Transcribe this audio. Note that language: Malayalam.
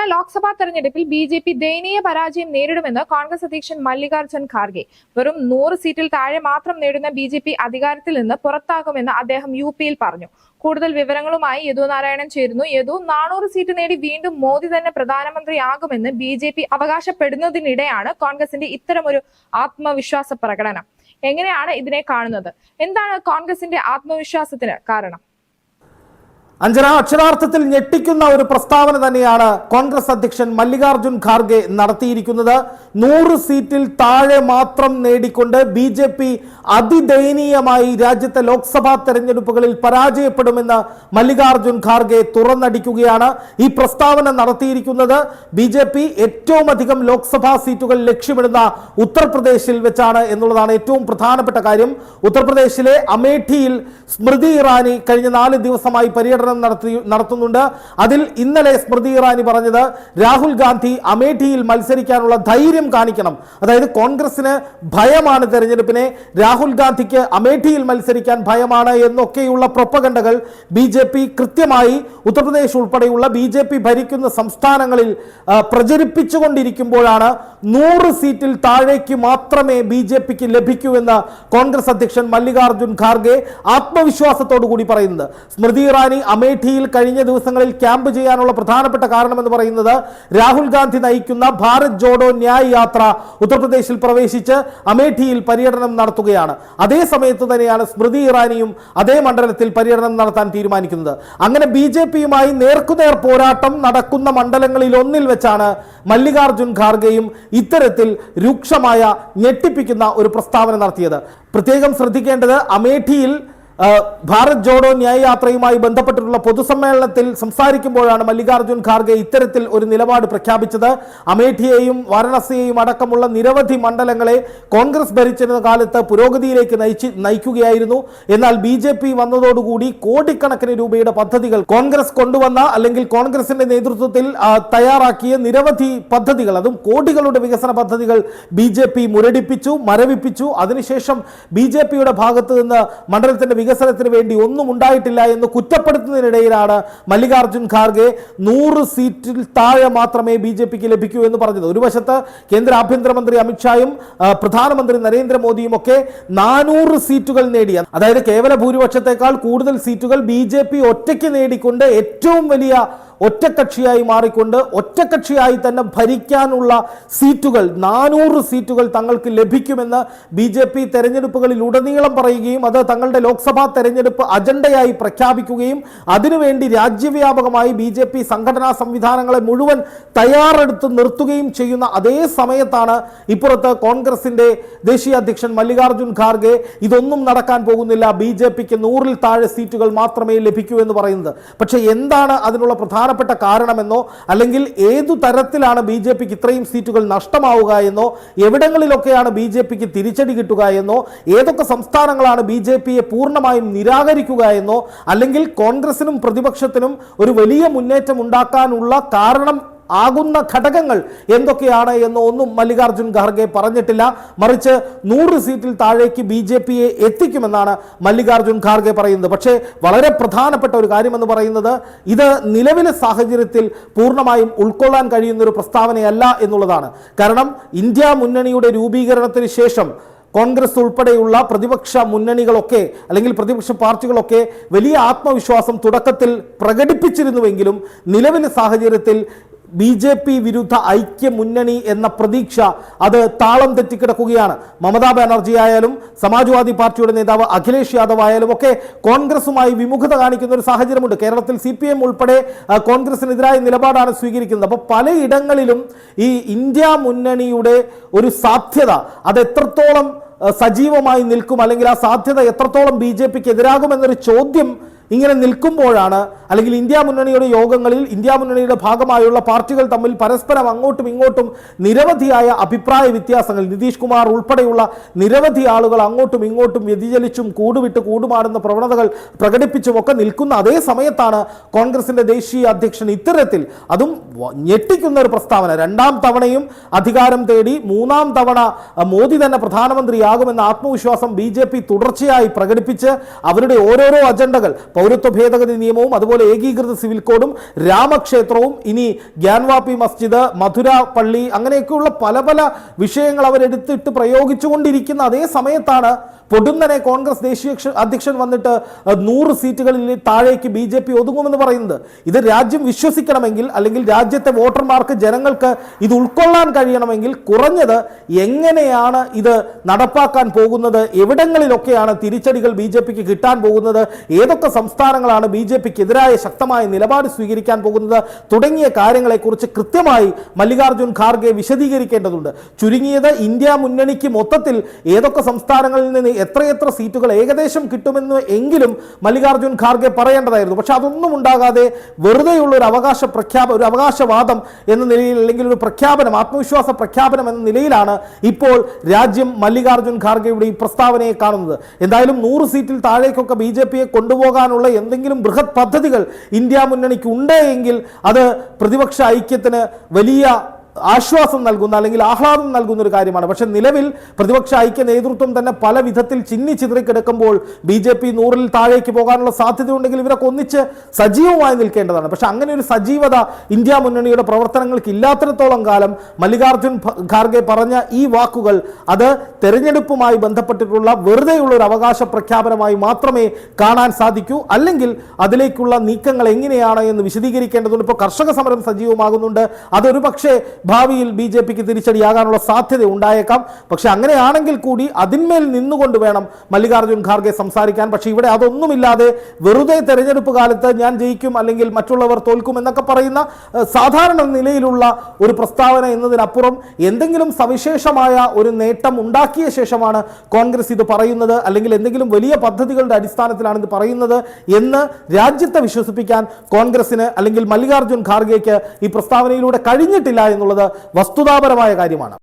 വരുന്ന ലോക്സഭാ തെരഞ്ഞെടുപ്പിൽ ബി ജെ പി ദയനീയ പരാജയം നേരിടുമെന്ന് കോൺഗ്രസ് അധ്യക്ഷൻ മല്ലികാർജുൻ ഖാർഗെ. വെറും നൂറ് സീറ്റിൽ താഴെ മാത്രം നേടുന്ന ബി ജെ പി അധികാരത്തിൽ നിന്ന് പുറത്താകുമെന്ന് അദ്ദേഹം യു പിയിൽ പറഞ്ഞു. കൂടുതൽ വിവരങ്ങളുമായി യദു നാരായണൻ ചേരുന്നു. യദു നാനൂറ് സീറ്റ് നേടി വീണ്ടും മോദി തന്നെ പ്രധാനമന്ത്രിയാകുമെന്ന് ബി ജെ പി അവകാശപ്പെടുന്നതിനിടെയാണ് കോൺഗ്രസിന്റെ ഇത്തരമൊരു ആത്മവിശ്വാസ പ്രകടനം. എങ്ങനെയാണ് ഇതിനെ കാണുന്നത്? എന്താണ് കോൺഗ്രസിന്റെ ആത്മവിശ്വാസത്തിന് കാരണം? അഞ്ജന അക്ഷരാർത്ഥത്തിൽ ഞെട്ടിക്കുന്ന ഒരു പ്രസ്താവന തന്നെയാണ് കോൺഗ്രസ് അധ്യക്ഷൻ മല്ലികാർജുൻ ഖാർഗെ നടത്തിയിരിക്കുന്നത്. നൂറ് സീറ്റിൽ താഴെ മാത്രം നേടിക്കൊണ്ട് ബി ജെ പി അതിദയനീയമായി രാജ്യത്തെ ലോക്സഭാ തെരഞ്ഞെടുപ്പുകളിൽ പരാജയപ്പെടുമെന്ന് മല്ലികാർജുൻ ഖാർഗെ തുറന്നടിക്കുകയാണ്. ഈ പ്രസ്താവന നടത്തിയിരിക്കുന്നത് ബി ജെ പി ഏറ്റവും അധികം ലോക്സഭാ സീറ്റുകൾ ലക്ഷ്യമിടുന്ന ഉത്തർപ്രദേശിൽ വെച്ചാണ് എന്നുള്ളതാണ് ഏറ്റവും പ്രധാനപ്പെട്ട കാര്യം. ഉത്തർപ്രദേശിലെ അമേഠിയിൽ സ്മൃതി ഇറാനി കഴിഞ്ഞ നാല് ദിവസമായി പര്യടനം നടത്തി നടത്തുന്നുണ്ട്. അതിൽ ഇന്നലെ സ്മൃതി ഇറാനി പറഞ്ഞത് രാഹുൽ ഗാന്ധി അമേഠിയിൽ മത്സരിക്കാനുള്ള ധൈര്യം കാണിക്കണം. അതായത് കോൺഗ്രസിന് ഭയമാണ് തെരഞ്ഞെടുപ്പിനെ. രാഹുൽ ഗാന്ധിക്ക് അമേഠിയിൽ മത്സരിക്കാൻ ഭയമാണ് എന്നൊക്കെയുള്ള പ്രൊപ്പഗണ്ടകൾ ബി ജെ പി കൃത്യമായി ഉത്തർപ്രദേശ് ഉൾപ്പെടെയുള്ള ബി ജെ പി ഭരിക്കുന്ന സംസ്ഥാനങ്ങളിൽ പ്രചരിപ്പിച്ചുകൊണ്ടിരിക്കുമ്പോഴാണ് നൂറ് സീറ്റിൽ താഴേക്ക് മാത്രമേ ബി ജെ പിക്ക് ലഭിക്കൂ എന്ന് കോൺഗ്രസ് അധ്യക്ഷൻ മല്ലികാർജുൻ ഖാർഗെ ആത്മവിശ്വാസത്തോടു കൂടി പറയുന്നത്. സ്മൃതി ഇറാനി അമേഠിയിൽ കഴിഞ്ഞ ദിവസങ്ങളിൽ ക്യാമ്പ് ചെയ്യാനുള്ള പ്രധാനപ്പെട്ട കാരണമെന്ന് പറയുന്നത് രാഹുൽ ഗാന്ധി നയിക്കുന്ന ഭാരത് ജോഡോ ന്യായ് യാത്ര ഉത്തർപ്രദേശിൽ പ്രവേശിച്ച് അമേഠിയിൽ പര്യടനം നടത്തുകയാണ്. അതേ സമയത്ത് തന്നെയാണ് സ്മൃതി ഇറാനിയും അതേ മണ്ഡലത്തിൽ പര്യടനം നടത്താൻ തീരുമാനിക്കുന്നത്. അങ്ങനെ ബി ജെ പിയുമായി നേർക്കുനേർ പോരാട്ടം നടക്കുന്ന മണ്ഡലങ്ങളിൽ ഒന്നിൽ വെച്ചാണ് മല്ലികാർജുൻ ഖാർഗെയും ഇത്തരത്തിൽ രൂക്ഷമായ ഞെട്ടിപ്പിക്കുന്ന ഒരു പ്രസ്താവന നടത്തിയത്. പ്രത്യേകം ശ്രദ്ധിക്കേണ്ടത് അമേഠിയിൽ ഭാരത് ജോഡോ ന്യായയാത്രയുമായി ബന്ധപ്പെട്ടിട്ടുള്ള പൊതുസമ്മേളനത്തിൽ സംസാരിക്കുമ്പോഴാണ് മല്ലികാർജുൻ ഖാർഗെ ഇത്തരത്തിൽ ഒരു നിലപാട് പ്രഖ്യാപിച്ചത്. അമേഠിയെയും വാരണസിയെയും അടക്കമുള്ള നിരവധി മണ്ഡലങ്ങളെ കോൺഗ്രസ് ഭരിച്ചിരുന്ന കാലത്ത് പുരോഗതിയിലേക്ക് നയിച്ച് നയിക്കുകയായിരുന്നു. എന്നാൽ ബി ജെ പി വന്നതോടുകൂടി കോടിക്കണക്കിന് രൂപയുടെ പദ്ധതികൾ കോൺഗ്രസ് കൊണ്ടുവന്ന അല്ലെങ്കിൽ കോൺഗ്രസിന്റെ നേതൃത്വത്തിൽ തയ്യാറാക്കിയ നിരവധി പദ്ധതികൾ അതും കോടികളുടെ വികസന പദ്ധതികൾ ബി ജെ പി മുരടിപ്പിച്ചു മരവിപ്പിച്ചു. അതിനുശേഷം ബി ജെ പിയുടെ നിന്ന് മണ്ഡലത്തിന്റെ വികസനത്തിന് വേണ്ടി ഒന്നും ഉണ്ടായിട്ടില്ല എന്ന് കുറ്റപ്പെടുത്തുന്നതിനിടയിലാണ് മല്ലികാർജുൻ ഖാർഗെ നൂറ് സീറ്റിൽ താഴെ മാത്രമേ ബി ജെ പിക്ക് ലഭിക്കൂ എന്ന് പറഞ്ഞത്. ഒരു വശത്ത് കേന്ദ്ര ആഭ്യന്തരമന്ത്രി അമിത്ഷായും പ്രധാനമന്ത്രി നരേന്ദ്രമോദിയും ഒക്കെ നാനൂറ് സീറ്റുകൾ നേടിയ അതായത് കേവല ഭൂരിപക്ഷത്തെക്കാൾ കൂടുതൽ സീറ്റുകൾ ബി ജെ പി ഒറ്റയ്ക്ക് നേടിക്കൊണ്ട് ഏറ്റവും വലിയ ഒറ്റക്കക്ഷിയായി മാറിക്കൊണ്ട് ഒറ്റക്കക്ഷിയായി തന്നെ ഭരിക്കാനുള്ള സീറ്റുകൾ നാനൂറ് സീറ്റുകൾ തങ്ങൾക്ക് ലഭിക്കുമെന്ന് ബി ജെ പി തെരഞ്ഞെടുപ്പുകളിൽ ഉടനീളം പറയുകയും അത് തങ്ങളുടെ ലോക്സഭാ തെരഞ്ഞെടുപ്പ് അജണ്ടയായി പ്രഖ്യാപിക്കുകയും അതിനുവേണ്ടി രാജ്യവ്യാപകമായി ബി ജെ പി സംഘടനാ സംവിധാനങ്ങളെ മുഴുവൻ തയ്യാറെടുത്ത് നിർത്തുകയും ചെയ്യുന്ന അതേ സമയത്താണ് ഇപ്പുറത്ത് കോൺഗ്രസിന്റെ ദേശീയ അധ്യക്ഷൻ മല്ലികാർജുൻ ഖാർഗെ ഇതൊന്നും നടക്കാൻ പോകുന്നില്ല. ബി ജെ പിക്ക് നൂറിൽ താഴെ സീറ്റുകൾ മാത്രമേ ലഭിക്കൂ എന്ന് പറയുന്നത്. പക്ഷേ എന്താണ് അതിനുള്ള പ്രധാനപ്പെട്ട കാരണമെന്നോ അല്ലെങ്കിൽ ഏതു തരത്തിലാണ് ബി ജെ പിക്ക് ഇത്രയും സീറ്റുകൾ നഷ്ടമാവുക എന്നോ എവിടങ്ങളിലൊക്കെയാണ് ബി ജെ പിക്ക് തിരിച്ചടി കിട്ടുക എന്നോ ഏതൊക്കെ സംസ്ഥാനങ്ങളാണ് ബി ജെ പിയെ പൂർണമായും നിരാകരിക്കുക എന്നോ അല്ലെങ്കിൽ കോൺഗ്രസിനും പ്രതിപക്ഷത്തിനും ഒരു വലിയ മുന്നേറ്റം ഉണ്ടാക്കാനുള്ള കാരണം ആകുന്ന ഘടകങ്ങൾ എന്തൊക്കെയാണ് എന്ന് ഒന്നും മല്ലികാർജുൻ ഖാർഗെ പറഞ്ഞിട്ടില്ല. മറിച്ച് നൂറ് സീറ്റിൽ താഴേക്ക് ബി ജെ പിയെ എത്തിക്കുമെന്നാണ് മല്ലികാർജുൻ ഖാർഗെ പറയുന്നത്. പക്ഷേ വളരെ പ്രധാനപ്പെട്ട ഒരു കാര്യമെന്ന് പറയുന്നത് ഇത് നിലവിലെ സാഹചര്യത്തിൽ പൂർണമായും ഉൾക്കൊള്ളാൻ കഴിയുന്ന ഒരു പ്രസ്താവനയല്ല എന്നുള്ളതാണ്. കാരണം ഇന്ത്യ മുന്നണിയുടെ രൂപീകരണത്തിന് ശേഷം കോൺഗ്രസ് ഉൾപ്പെടെയുള്ള പ്രതിപക്ഷ മുന്നണികളൊക്കെ അല്ലെങ്കിൽ പ്രതിപക്ഷ പാർട്ടികളൊക്കെ വലിയ ആത്മവിശ്വാസം തുടക്കത്തിൽ പ്രകടിപ്പിച്ചിരുന്നുവെങ്കിലും നിലവിലെ സാഹചര്യത്തിൽ ബി ജെ പി വിരുദ്ധ ഐക്യ മുന്നണി എന്ന പ്രതീക്ഷ അത് താളം തെറ്റിക്കിടക്കുകയാണ്. മമതാ ബാനർജി ആയാലും സമാജ്വാദി പാർട്ടിയുടെ നേതാവ് അഖിലേഷ് യാദവ് ആയാലും ഒക്കെ കോൺഗ്രസുമായി വിമുഖത കാണിക്കുന്ന ഒരു സാഹചര്യമുണ്ട്. കേരളത്തിൽ സി പി എം ഉൾപ്പെടെ കോൺഗ്രസിനെതിരായ നിലപാടാണ് സ്വീകരിക്കുന്നത്. അപ്പോൾ പലയിടങ്ങളിലും ഈ ഇന്ത്യ മുന്നണിയുടെ ഒരു സാധ്യത അത് എത്രത്തോളം സജീവമായി നിൽക്കും അല്ലെങ്കിൽ ആ സാധ്യത എത്രത്തോളം ബി ജെ പിക്ക് എതിരാകുമെന്നൊരു ചോദ്യം ഇങ്ങനെ നിൽക്കുമ്പോഴാണ് അല്ലെങ്കിൽ ഇന്ത്യ മുന്നണിയുടെ യോഗങ്ങളിൽ ഇന്ത്യ മുന്നണിയുടെ ഭാഗമായുള്ള പാർട്ടികൾ തമ്മിൽ പരസ്പരം അങ്ങോട്ടും ഇങ്ങോട്ടും നിരവധിയായ അഭിപ്രായ വ്യത്യാസങ്ങൾ. നിതീഷ് കുമാർ ഉൾപ്പെടെയുള്ള നിരവധി ആളുകൾ അങ്ങോട്ടും ഇങ്ങോട്ടും വ്യതിചലിച്ചും കൂടുവിട്ട് കൂടുമാറുന്ന പ്രവണതകൾ പ്രകടിപ്പിച്ചും ഒക്കെ നിൽക്കുന്ന അതേ സമയത്താണ് കോൺഗ്രസിന്റെ ദേശീയ അധ്യക്ഷൻ ഇത്തരത്തിൽ അതും ഞെട്ടിക്കുന്ന ഒരു പ്രസ്താവന. രണ്ടാം തവണയും അധികാരം തേടി മൂന്നാം തവണ മോദി തന്നെ പ്രധാനമന്ത്രിയാകുമെന്ന ആത്മവിശ്വാസം ബി തുടർച്ചയായി പ്രകടിപ്പിച്ച് അവരുടെ ഓരോരോ അജണ്ടകൾ പൗരത്വ ഭേദഗതി നിയമവും അതുപോലെ ഏകീകൃത സിവിൽ കോഡും രാമക്ഷേത്രവും ഇനി ഗ്യാൻവാപ്പി മസ്ജിദ് മധുര പള്ളി അങ്ങനെയൊക്കെയുള്ള പല പല വിഷയങ്ങൾ അവരെടുത്തിട്ട് പ്രയോഗിച്ചുകൊണ്ടിരിക്കുന്ന അതേ സമയത്താണ് പൊടുന്നനെ കോൺഗ്രസ് ദേശീയ അധ്യക്ഷൻ വന്നിട്ട് നൂറ് സീറ്റുകളിൽ താഴേക്ക് ബി ജെ പി ഒതുങ്ങുമെന്ന് പറയുന്നത്. ഇത് രാജ്യം വിശ്വസിക്കണമെങ്കിൽ അല്ലെങ്കിൽ രാജ്യത്തെ വോട്ടർമാർക്ക് ജനങ്ങൾക്ക് ഇത് ഉൾക്കൊള്ളാൻ കഴിയണമെങ്കിൽ കുറഞ്ഞത് എങ്ങനെയാണ് ഇത് നടപ്പാക്കാൻ പോകുന്നത് എവിടങ്ങളിലൊക്കെയാണ് തിരിച്ചടികൾ ബി ജെ പിക്ക് കിട്ടാൻ പോകുന്നത് ഏതൊക്കെ സംസ്ഥാനങ്ങളാണ് ബി ജെ പിക്ക് എതിരായ ശക്തമായ നിലപാട് സ്വീകരിക്കാൻ പോകുന്നത്. തുടങ്ങിയ കാര്യങ്ങളെക്കുറിച്ച് കൃത്യമായി മല്ലികാർജുൻ ഖാർഗെ വിശദീകരിക്കേണ്ടതുണ്ട്. ചുരുങ്ങിയത് ഇന്ത്യ മുന്നണിക്ക് മൊത്തത്തിൽ ഏതൊക്കെ സംസ്ഥാനങ്ങളിൽ നിന്ന് എത്രയെത്ര സീറ്റുകൾ ഏകദേശം കിട്ടുമെന്ന് എങ്കിലും മല്ലികാർജുൻ ഖാർഗെ പറയേണ്ടതായിരുന്നു. പക്ഷെ അതൊന്നും ഉണ്ടാകാതെ വെറുതെയുള്ള ഒരു അവകാശ പ്രഖ്യാപ ഒരു അവകാശവാദം എന്ന നിലയിൽ അല്ലെങ്കിൽ ഒരു പ്രഖ്യാപനം ആത്മവിശ്വാസ പ്രഖ്യാപനം എന്ന നിലയിലാണ് ഇപ്പോൾ രാജ്യം മല്ലികാർജുൻ ഖാർഗെയുടെ ഈ പ്രസ്താവനയെ കാണുന്നത്. എന്തായാലും നൂറ് സീറ്റിൽ താഴേക്കൊക്കെ ബി ജെ പിയെ കൊണ്ടുപോകാനുള്ള എന്തെങ്കിലും ബൃഹത് പദ്ധതികൾ ഇന്ത്യ മുന്നണിക്ക് ഉണ്ട് എങ്കിൽ അത് പ്രതിപക്ഷ ഐക്യത്തിന് വലിയ ആശ്വാസം നൽകുന്ന അല്ലെങ്കിൽ ആഹ്ലാദം നൽകുന്ന ഒരു കാര്യമാണ്. പക്ഷെ നിലവിൽ പ്രതിപക്ഷ ഐക്യ നേതൃത്വം തന്നെ പല വിധത്തിൽ ചിന്നി ചിതറിക്കിടക്കുമ്പോൾ ബി ജെ പി നൂറിൽ താഴേക്ക് പോകാനുള്ള സാധ്യതയുണ്ടെങ്കിൽ ഇവരൊക്കെ ഒന്നിച്ച് സജീവമായി നിൽക്കേണ്ടതാണ്. പക്ഷെ അങ്ങനെ ഒരു സജീവത ഇന്ത്യ മുന്നണിയുടെ പ്രവർത്തനങ്ങൾക്ക് ഇല്ലാത്തിടത്തോളം കാലം മല്ലികാർജുൻ ഖാർഗെ പറഞ്ഞ ഈ വാക്കുകൾ അത് തെരഞ്ഞെടുപ്പുമായി ബന്ധപ്പെട്ടിട്ടുള്ള വെറുതെയുള്ള ഒരു അവകാശ പ്രഖ്യാപനമായി മാത്രമേ കാണാൻ സാധിക്കൂ. അല്ലെങ്കിൽ അതിലേക്കുള്ള നീക്കങ്ങൾ എങ്ങനെയാണ് എന്ന് വിശദീകരിക്കേണ്ടതുണ്ട്. ഇപ്പോൾ കർഷക സമരം സജീവമാകുന്നുണ്ട്. അതൊരു പക്ഷേ ഭാവിയിൽ ബി ജെ പിക്ക് തിരിച്ചടിയാകാനുള്ള സാധ്യത ഉണ്ടായേക്കാം. പക്ഷെ അങ്ങനെയാണെങ്കിൽ കൂടി അതിന്മേൽ നിന്നുകൊണ്ട് വേണം മല്ലികാർജുൻ ഖാർഗെ സംസാരിക്കാൻ. പക്ഷേ ഇവിടെ അതൊന്നുമില്ലാതെ വെറുതെ തെരഞ്ഞെടുപ്പ് കാലത്ത് ഞാൻ ജയിക്കും അല്ലെങ്കിൽ മറ്റുള്ളവർ തോൽക്കും എന്നൊക്കെ പറയുന്ന സാധാരണ നിലയിലുള്ള ഒരു പ്രസ്താവന എന്നതിനപ്പുറം എന്തെങ്കിലും സവിശേഷമായ ഒരു നേട്ടം ഉണ്ടാക്കിയ ശേഷമാണ് കോൺഗ്രസ് ഇത് പറയുന്നത്. അല്ലെങ്കിൽ എന്തെങ്കിലും വലിയ പദ്ധതികളുടെ അടിസ്ഥാനത്തിലാണ് ഇത് പറയുന്നത് എന്ന് രാജ്യത്തെ വിശ്വസിപ്പിക്കാൻ കോൺഗ്രസിന് അല്ലെങ്കിൽ മല്ലികാർജുൻ ഖാർഗെക്ക് ഈ പ്രസ്താവനയിലൂടെ കഴിഞ്ഞിട്ടില്ല എന്നുള്ളത് വസ്തുതാപരമായ കാര്യമാണ്.